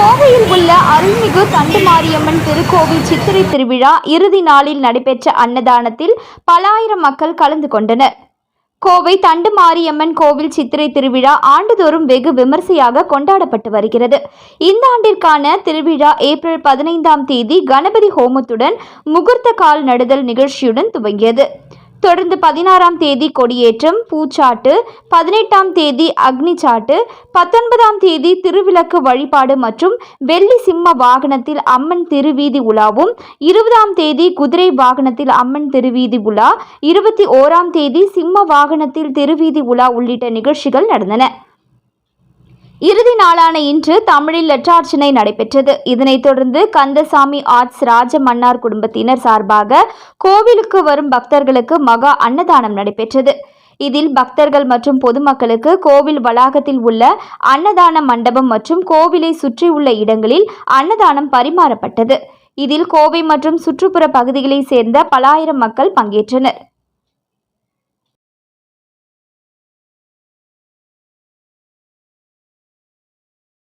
கோவையில் உள்ள அருள்மிகு தண்டுமாரியம்மன் திருக்கோவில் சித்திரை திருவிழா இறுதி நாளில் நடைபெற்ற அன்னதானத்தில் பல ஆயிரம் மக்கள் கலந்து கொண்டனர். கோவை தண்டுமாரியம்மன் கோவில் சித்திரை திருவிழா ஆண்டுதோறும் வெகு விமர்சையாக கொண்டாடப்பட்டு வருகிறது. இந்த ஆண்டிற்கான திருவிழா ஏப்ரல் பதினைந்தாம் தேதி கணபதி ஹோமத்துடன் முகூர்த்த கால் நடுதல் நிகழ்ச்சியுடன் துவங்கியது. தொடர்ந்து பதினாறாம் தேதி கொடியேற்றம் பூச்சாட்டு பதினெட்டாம் தேதி அக்னிச்சாட்டு பத்தொன்பதாம் தேதி திருவிளக்கு வழிபாடு மற்றும் வெள்ளி சிம்ம வாகனத்தில் அம்மன் திருவீதி உலாவும் இருபதாம் தேதி குதிரை வாகனத்தில் அம்மன் திருவீதி உலா இருபத்தி ஓராம் தேதி சிம்ம வாகனத்தில் திருவீதி உலா உள்ளிட்ட நிகழ்ச்சிகள் நடந்தன. இறுதி நாளான இன்று தமிழில் லட்சார்ச்சனை நடைபெற்றது. இதனைத் தொடர்ந்து கந்தசாமி ஆர்ட்ஸ் ராஜ மன்னார் குடும்பத்தினர் சார்பாக கோவிலுக்கு வரும் பக்தர்களுக்கு மகா அன்னதானம் நடைபெற்றது. இதில் பக்தர்கள் மற்றும் பொதுமக்களுக்கு கோவில் வளாகத்தில் உள்ள அன்னதான மண்டபம் மற்றும் கோவிலை சுற்றியுள்ள இடங்களில் அன்னதானம் பரிமாறப்பட்டது. இதில் கோவை மற்றும் சுற்றுப்புற பகுதிகளைச் சேர்ந்த பல ஆயிரம் மக்கள் பங்கேற்றனர்.